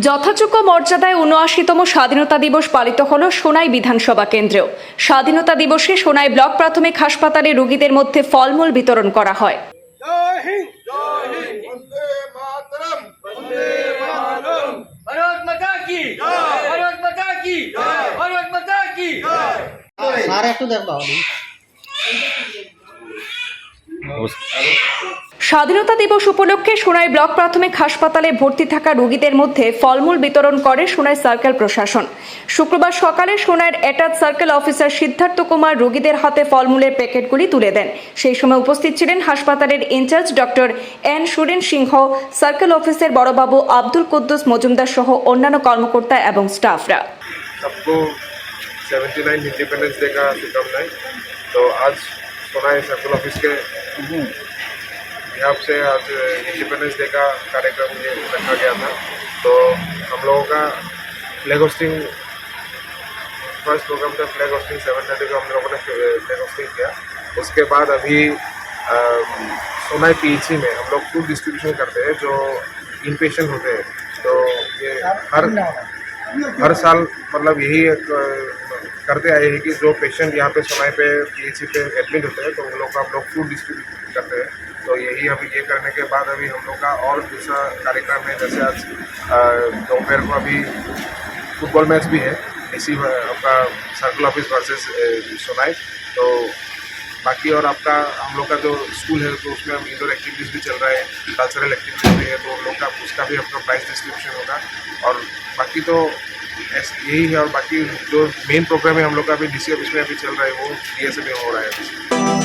যথাযোগ্য মর্যাদায় উনআশিতম স্বাধীনতা দিবস পালিত হল সোনাই বিধানসভা কেন্দ্রেও। স্বাধীনতা দিবসে সোনাই ব্লক প্রাথমিক হাসপাতালে রোগীদের মধ্যে ফলমূল বিতরণ করা হয়। স্বাধীনতা দিবস উপলক্ষে সোনাই ব্লক প্রাথমিক হাসপাতালে ভর্তি থাকা রোগীদের মধ্যে ফলমূল বিতরণ করে সোনাই সার্কেল প্রশাসন শুক্রবার সকালে সোনাইয়ের attach circle officer Siddhartha Kumar রোগীদের হাতে ফলমূলের প্যাকেটগুলি তুলে দেন সেই সময় উপস্থিত ছিলেন হাসপাতালের in charge doctor N Suren Singh circle অফিসের বড়বাবু আব্দুল কুদ্দুস মজুমদার সহ অন্যান্য কর্মকর্তা এবং স্টাফরা सबको 79 इंडिपेंडेंस डे का शुभकामनाएं तो आज सोनाई सर्कल ऑफिस के यहाँ से आज इंडिपेंडेंस डे का कार्यक्रम ये रखा गया था। तो हम लोगों का फ्लैग होस्टिंग फ़र्स्ट प्रोग्राम था फ्लैग होस्टिंग सेवन थर्टी को हम लोगों ने फ्लैग होस्टिंग किया। उसके बाद अभी सोनाई पीएचसी में हम लोग फ़ूड डिस्ट्रीब्यूशन करते हैं जो इन पेशेंट होते हैं। तो ये हर हर साल मतलब यही एक करते आए हैं कि जो पेशेंट यहाँ पे सोनाई पे पीएचसी पे एडमिट होते हैं तो उन लोग का हम लोग फ़ूड डिस्ट्रीब्यूट करते हैं। यही अभी ये करने के बाद अभी हम लोग का और दूसरा कार्यक्रम है, जैसे आज दोपहर को अभी फुटबॉल मैच भी है। इसी आपका सर्कल ऑफ़िस वर्सेस सोनाई तो बाकी और आपका, हम लोग का जो स्कूल है तो उसमें हम इंडोर एक्टिविटीज़ भी चल रहा है कल्चरल एक्टिविटीज़ भी है तो लोग का, उसका भी आपका प्राइस डिस्क्रिप्शन होगा। और बाकी तो यही है और बाकी जो मेन प्रोग्राम है, हम लोग का अभी डी सी ऑफ़िस में अभी चल रहा है, वो डी एस में हो रहा है।